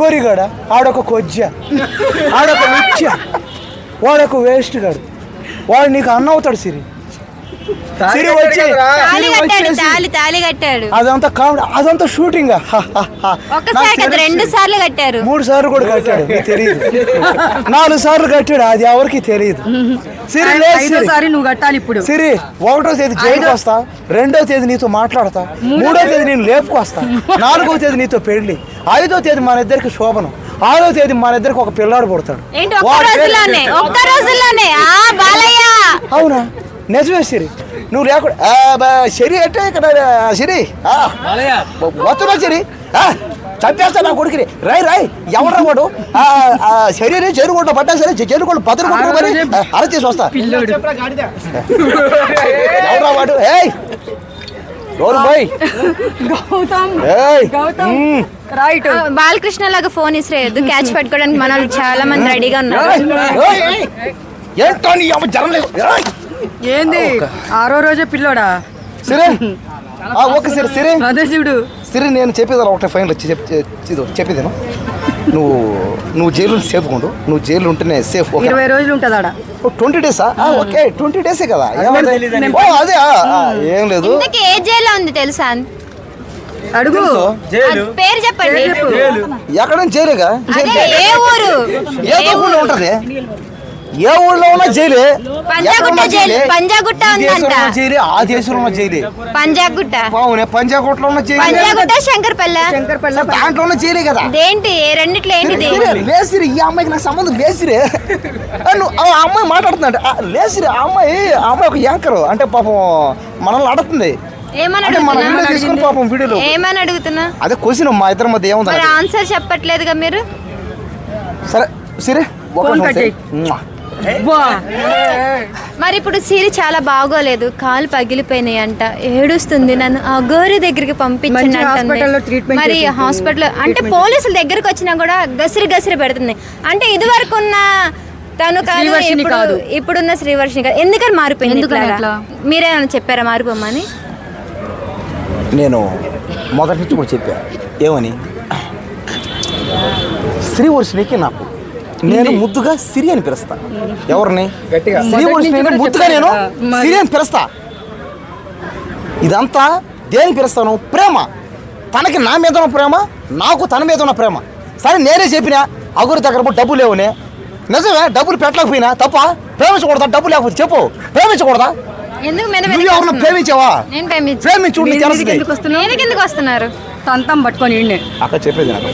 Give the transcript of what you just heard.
అగోరిగాడ ఆడొక కొజ్జ ఆడొక ముచ్చ వాడొక వేస్ట్ గాడు. వాడు నీకు అన్న అవుతాడు సిరి. సిరి వచ్చి తాళి సిరి కట్టాడు వచ్చేసి తాళి తాళి కట్టాడు. అదంతా కామెడీ అదంతా షూటింగ్. రెండు సార్లు కట్టారు. మూడు సార్లు కూడా కట్టాడు నీకు తెలియదు. నాలుగు సార్లు కట్టాడు అది ఎవరికి తెలియదు. సిరి లేదు నువ్వు కట్టాలి ఇప్పుడు. సిరి ఒకటో తేదీ జైలుకి వస్తా రెండో తేదీ నీతో మాట్లాడతా మూడో తేదీ నేను లేపుకొస్తా నాలుగో తేదీ నీతో పెళ్ళి ఐదో తేదీ మన ఇద్దరికి శోభనం. ఆరో తేదీ మన ఇద్దరికి ఒక పిల్లాడు పుడతాడు. ఏంటి ఒక్క వాడి పేరు రోజుల్లోనే? ఒక్క రోజుల్లోనే? ఆ బాలయ్య! అవునా? నిజమే సిరి. నువ్వు లేకుండా సిరి అంటే ఇక్కడ ఆ, సిరి? ఆ, వస్తున్నా సిరి? ఆ, చంపేస్తా నా కొడుకుని. రాయ్ రాయ్ ఎవరా వాడు? శరీరం చెరుకుంటా పట్టా సరే చెరుకుంటా పదరు కొట్టుకో మరి. ఆ, అరచేసి వస్తా. ఎవరా వాడు? ఏయ్! బాయ్. గౌతమ్. ఏయ్. గౌతమ్. రైట్ బాలకృష్ణ లాగా ఫోన్ ఇసిరేయద్దు. క్యాచ్ పెట్టుకోవడానికి మన వాళ్ళు చాలా మంది రెడీగా ఉన్నారు. ఏంది? ఆరో రోజే పిల్లోడా? సిరి. ఆ, ఓకే సిరి సిరి. అదే చూడు సిరి నేను చెప్పేది ఒకటే ఫైనల్ వచ్చి చెప్ చెప్పేది నువ్వు నువ్వు జైలు సేఫ్ ఉండు. నువ్వు జైలు ఉంటేనే సేఫ్ ఇరవై రోజులు ఉంటుంది ఆడ. ట్వంటీ డేసా ఓకే ట్వంటీ డేసే కదా. అదే ఏం లేదు. ఏ జైల్లో ఉంది తెలుసా? అడుగు. పేరు చెప్పండి. ఎక్కడ నుంచి జైలుగా? అదే ఏ ఊరు? ఏ ఉంటది. ఏ ఊళ్ళో ఉన్న జైలే. పంజాగుట్ట జైలు? పంజాగుట్ట ఉందంట. జైలే ఆ దేశంలో ఉన్న జైలే. పంజాగుట్ట. అవునే పంజాగుట్లో ఉన్న జైలే. పంజాగుట్ట శంకర్పల్లె. శంకర్పల్లి దాంట్లో ఉన్న జైలే కదా. దేంటి? ఏ రెండిట్లో ఏంటిది లేసిరి, లేసిరి ఈ అమ్మాయికి నాకు సంబంధం లేసిరే. ఆ, నువ్వు ఆ అమ్మాయి మాట్లాడుతుందంట. లేసిరి ఆ అమ్మాయి ఆ అమ్మాయి ఒక యాంకర్. అంటే పాపం మనల్ని అడుగుతుంది. ఏమని అడుగుతున్నా? అదే క్వశ్చన్ మా ఇద్దరి మధ్య ఏముంది? ఆన్సర్ చెప్పట్లేదుగా మీరు? సరే సిరే. మరి ఇప్పుడు సిరి చాలా బాగోలేదు. కాలు పగిలిపోయినాయి అంట ఏడుస్తుంది నన్ను. ఆ గోరి దగ్గరికి ట్రీట్మెంట్ మరి. హాస్పిటల్ అంటే పోలీసుల దగ్గరకు వచ్చినా కూడా గసిరి గసిరి పెడుతుంది. అంటే ఇది వరకు ఉన్న తను కాదు ఇప్పుడు. ఇప్పుడున్న శ్రీవర్షిని కాదు. ఎందుకని మారిపోయింది? మీరేమైనా చెప్పారా మారిపోమని నేను మొదటి నుంచి కూడా చెప్పా. ఏమని? శ్రీవర్షినికి నాకు నేను ముద్దుగా సిరి అని పిలుస్తా. ఎవరిని? మొదటి నుంచి ముద్దుగా నేను. సిరి అని పిలుస్తా. ఇదంతా దేనికి పిలుస్తాను? ప్రేమ. తనకి నా మీద ఉన్న ప్రేమ నాకు తన మీద ఉన్న ప్రేమ. సరే నేనే చెప్పిన అగురు దగ్గర పోయి డబ్బులు లేవని. నిజమే డబ్బులు పెట్టలేకపోయినా తప్ప ప్రేమించకూడదా? డబ్బు లేకపోతే చెప్పు. ప్రేమించకూడదా? ఎవరిని ప్రేమించావా? నేను ప్రేమించు ఎందుకు వస్తున్నారు? తంతం పట్టుకొని. అక్కడ చెప్పేది నాకు